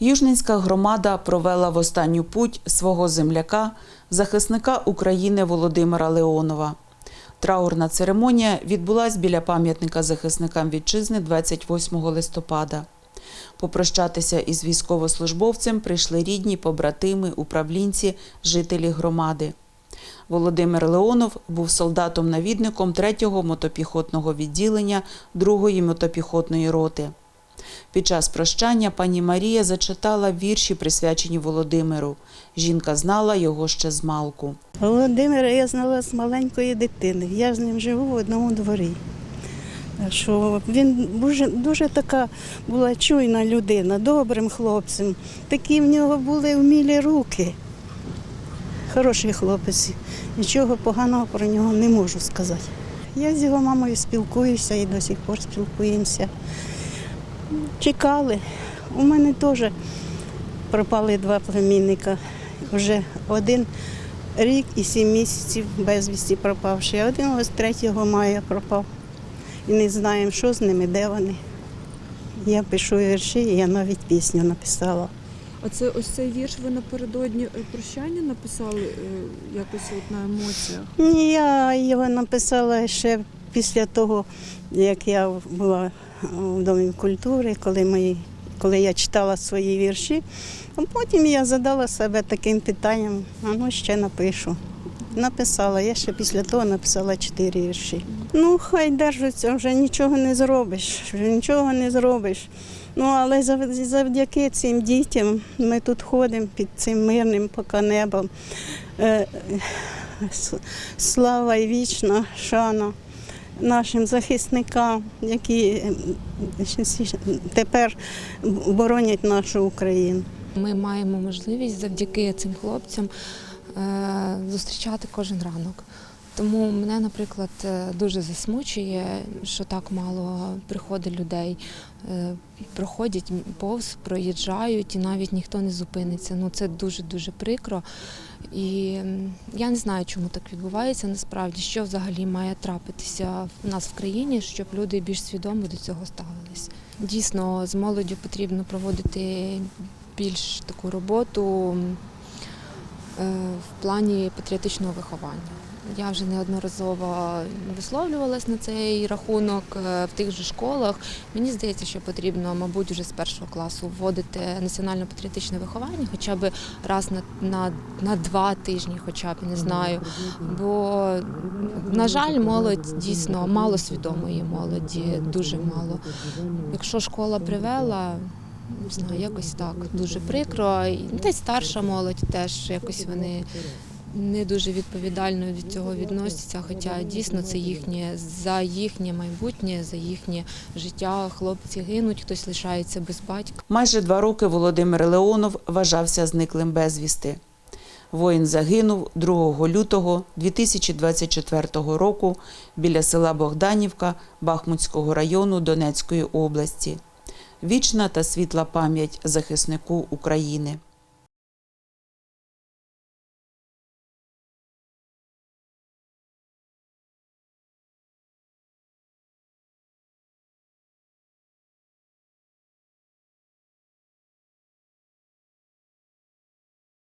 Южненська громада провела в останню путь свого земляка, захисника України Володимира Леонова. Траурна церемонія відбулась біля пам'ятника захисникам вітчизни 28 листопада. Попрощатися із військовослужбовцем прийшли рідні, побратими, управлінці, жителі громади. Володимир Леонов був солдатом-навідником 3-го мотопіхотного відділення 2-ї мотопіхотної роти. Під час прощання пані Марія зачитала вірші, присвячені Володимиру. Жінка знала його ще з малку. Володимира я знала з маленької дитини. Я з ним живу в одному дворі. Що він дуже, дуже така була чуйна людина, добрим хлопцем. Такі в нього були вмілі руки. Хороший хлопець. Нічого поганого про нього не можу сказати. Я з його мамою спілкуюся і до сих пор спілкуємося. Чекали. У мене теж пропали два племінника. Вже один рік і сім місяців безвісті пропавши, а один ось 3 мая пропав. І не знаємо, що з ними, де вони. Я пишу вірші, і я навіть пісню написала. А це ось цей вірш ви напередодні е, прощання написали е, якось от на емоціях. Ні, Я його написала ще після того, як я була в Домі культури, коли, мої, коли я читала свої вірші. А потім я задала себе таким питанням, а ну ще напишу. Написала, я ще після того написала чотири вірші. Ну, хай держаться, вже нічого не зробиш, вже нічого не зробиш. Ну, але завдяки цим дітям ми тут ходимо під цим мирним поки небом. Е, Слава і вічна шана нашим захисникам, які е, тепер боронять нашу Україну. Ми маємо можливість завдяки цим хлопцям е, зустрічати кожен ранок. Тому мене, наприклад, е, дуже засмучує, що так мало приходить людей. Е, Проходять повз, проїжджають, і навіть ніхто не зупиниться. Ну це дуже дуже прикро. І я не знаю, чому так відбувається. Насправді, що взагалі має трапитися в нас в країні, щоб люди більш свідомо до цього ставились. Дійсно, з молоддю потрібно проводити більш таку роботу е, в плані патріотичного виховання. Я вже неодноразово висловлювалась на цей рахунок е, в тих же школах. Мені здається, що потрібно, мабуть, вже з першого класу вводити національно-патріотичне виховання, хоча б раз на, на, на два тижні, хоча б не знаю. Бо, на жаль, молодь дійсно мало свідомої молоді, дуже мало. Якщо школа привела, не знаю, якось так дуже прикро. Та й старша молодь теж якось вони не дуже відповідально від цього відносяться. Хоча дійсно це їхнє за їхнє майбутнє, за їхнє життя. Хлопці гинуть, хтось лишається без батька. Майже два роки Володимир Леонов вважався зниклим безвісти. Воїн загинув 2 лютого 2024 року біля села Богданівка Бахмутського району Донецької області. Вічна та світла пам'ять захиснику України.